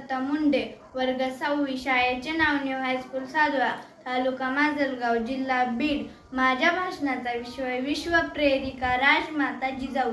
दत्ता मुंडे वर्ग सहावी शाळेचे नाव न्यू हायस्कूल साधुळा तालुका माजलगाव जिल्हा बीड. माझ्या भाषणाचा विषय विश्व प्रेरिका राजमाता जिजाऊ.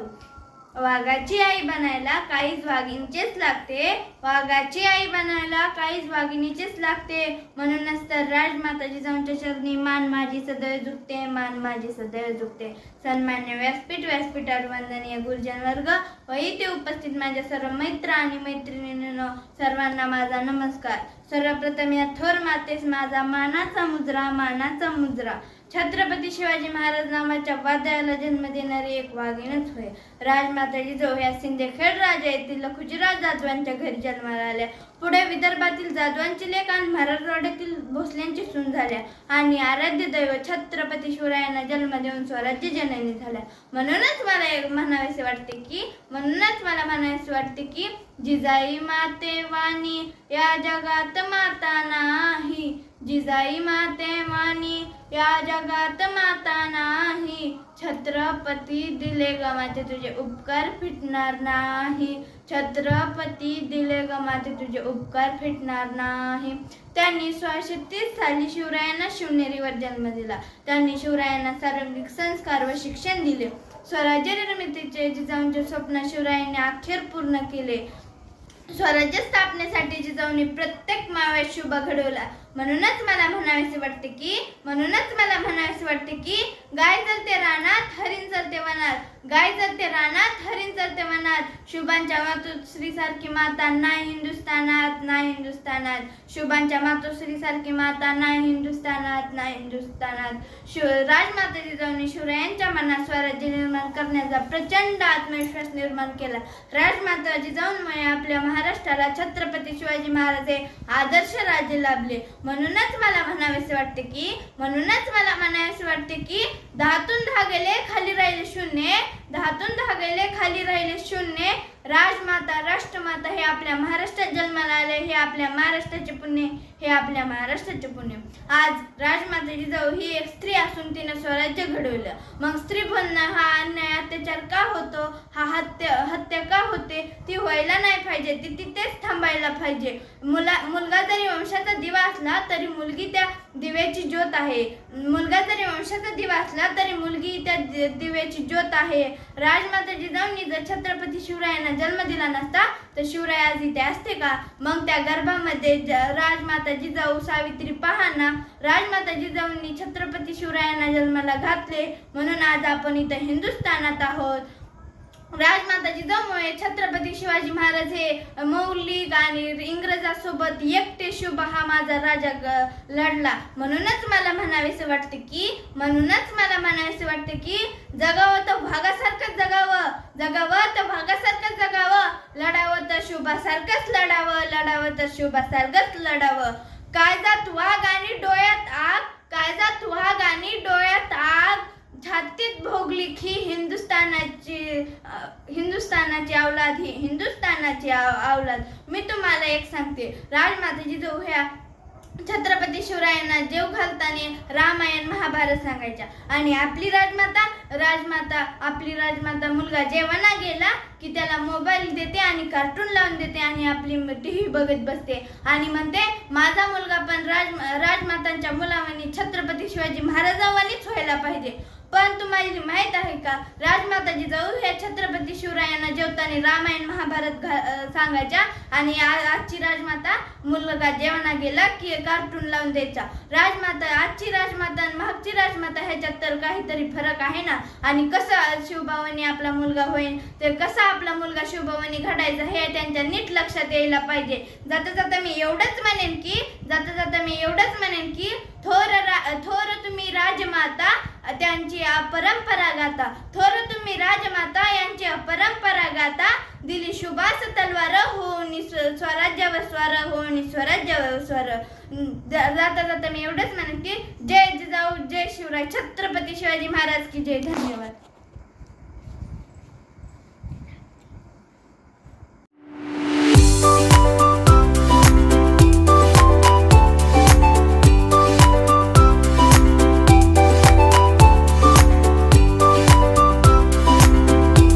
वाघाची आई बनायला काहीच वाघिणीचेच लागते. वाघाची आई बनायला काहीच वाघिणीचेच लागते. म्हणूनच तर राजमाताची जाऊनच्या चरणी मान माझी सदैव झुकते मान माझी सदैव झुकते. सन्मान्य व्यासपीठ व्यासपीठावर वंदनीय गुरुजन वर्ग व इथे उपस्थित माझ्या सर्व मित्र आणि मैत्रिणींनो सर्वांना माझा नमस्कार. सर्वप्रथम या थोर मातेस माझा मानाचा मुजरा मानाचा मुजरा. छत्रपती शिवाजी महाराज नावाच्या वाद्याला जन्म देणारी एक वाघीणच होय. राजमाता जिजाऊ ह्या सिंदेखेड राजा येथील खुजीराज जाधवांच्या घरी जन्माला आल्या. पुढे विदर्भातील जाधवांची लेख आणि मराठवाड्यातील भोसल्यांची सून झाल्या. आणि आराध्य दैव छत्रपती शिवरायांना जन्म देऊन स्वराज्य जननी झाल्या. म्हणूनच मला एक म्हणावेसे वाटते की म्हणूनच मला म्हणावेसे वाटते की जिजाई माते वाणी या जगात माता नाही. जिजाई माते वाणी या जगात माता नाही. छत्रपती दिले गमाते तुझे उपकार फिटणार नाही. छत्रपती दिले गमाते तुझे उपकार फिटणार नाही. त्यांनी सोळाशे तीस साली शिवरायांना शिवनेरीवर जन्म दिला. त्यांनी शिवरायांना सार्वजनिक संस्कार व शिक्षण दिले. स्वराज्य निर्मितीचे जिजाऊंचे स्वप्न शिवरायांनी अखेर पूर्ण केले. स्वराज्य स्थापनेसाठी जिजाऊंनी प्रत्येक मावळ्यात शुभ घडवला. म्हणूनच मला म्हणावेसे वाटते की म्हणूनच मला म्हणावेसे वाटते की गाय चलते रानात हरिण चलते वनात. गाय चलते रानात हरिण चलते वनात. शुभांच्या मातोश्री सारखी माता ना हिंदुस्थानात ना हिंदुस्थानात. शुभांच्या मातोश्री सारखी माता ना हिंदुस्थानात ना हिंदुस्थानात. शिव राजमाता जिजाऊंनी शिवरायांच्या मनात स्वराज्य निर्माण करण्याचा प्रचंड आत्मविश्वास निर्माण केला. राजमाता जिजाऊंमुळे आपल्या महाराष्ट्राला छत्रपती शिवाजी महाराज हे आदर्श राज्य लाभले. म्हणूनच मला म्हणावेसे वाटते की म्हणूनच मला म्हणावेसे वाटते की दहातून दहा गेले खाली राहिले शून्य दहातून दहा गेले खाली राहिले शून्य. राजमाता राष्ट्रमाता हे आपल्या महाराष्ट्रात जन्माला आले हे आपल्या महाराष्ट्राचे पुण्य हे आपल्या महाराष्ट्राचे पुण्य. आज राजमाता जिजाऊ ही एक स्त्री असून तिने स्वराज्य घडवलं. मग स्त्री बनणं हा अन्याय अत्याचार का होतो? हत्या हत्या का होते? ती व्हायला नाही पाहिजे. ती तिथेच थांबायला पाहिजे. मुला मुलगा जरी वंशाचा दिवा असला तरी मुलगी त्या दिव्याची ज्योत आहे. मुलगा जरी वंशाचा दिवा असला तरी मुलगी त्या दिव्याची ज्योत आहे. राजमाता जिजाऊंनी जर छत्रपती शिवरायांना जन्म दिला नसता तर शिवराय आज इथे असते का? मग त्या गर्भामध्ये ज- राजमाता जिजाऊ सावित्री पहाना राजमाता जिजाऊंनी छत्रपती शिवरायांना जन्माला घातले. म्हणून आज आपण इथं हिंदुस्थानात आहोत. राजमाताची जिजाऊमुळे छत्रपती शिवाजी महाराज हे मौलिक आणि इंग्रजासोबत एकटे शुभ हा माझा राजा ग- लढला. म्हणूनच मला म्हणावेसे वाटते की म्हणूनच मला म्हणावेसे वाटते की जगावं तर भागासारखंच जगावं जगावं तर भागासारखंच जगावं लढावं तर शुभासारखंच लढावं लढावं तर शुभासारखंच लढावं. काळजात वाघ आणि डोळ्यात आग? काळजात वाघ आणि डोळ्यात आग? छातीत भोगली ही हिंदुस्थानाची हिंदुस्थानाची अवलाद ही हिंदुस्थानाची अवलाद मी तुम्हाला एक सांगते. राजमाता जिजाऊ ह्या छत्रपती शिवरायांना जेव घालताना रामायण महाभारत सांगायच्या. आणि आपली राजमाता राजमाता आपली राजमाता मुलगा जेवणा गेला की त्याला मोबाईल देते आणि कार्टून लावून देते आणि आपली टीव्ही बघत बसते. आणि म्हणते माझा मुलगा पण राज राजमातांच्या मुलावानी छत्रपती शिवाजी महाराजावानीच व्हायला पाहिजे. पण तुम्हाला माहीत आहे का राजमाता जिजाऊ हे छत्रपती शिवरायांना जेवताना रामायण महाभारत घा- सांगायच्या आणि आजची राजमाता मुलगा जेवणा गेला की कार्टून लावून द्यायचा. राजमाता आजची राजमाता आणि मागची राजमाता ह्याच्यात तर काहीतरी फरक आहे ना? आणि कसं शिवभावानी आपला मुलगा होईल ते कसा आपला मुलगा शिवभावानी घडायचा हे त्यांच्या नीट लक्षात यायला पाहिजे. जाता जाता मी एवढंच म्हणेन की जाता जाता मी एवढंच म्हणेन की थोर रा थोर तुम्ही राजमाता त्यांची अपरंपरा गाता. थोर तुम्ही राजमाता यांची अपरंपरा गाता. दिली शुभास तलवार होऊन स्व- स्वराज्यावर स्वार होऊन स्वराज्यावर स्वर. जाता जाता मी एवढंच म्हणेन की जय जिजाऊ जय शिवराय छत्रपती शिवाजी महाराज की जय. धन्यवाद.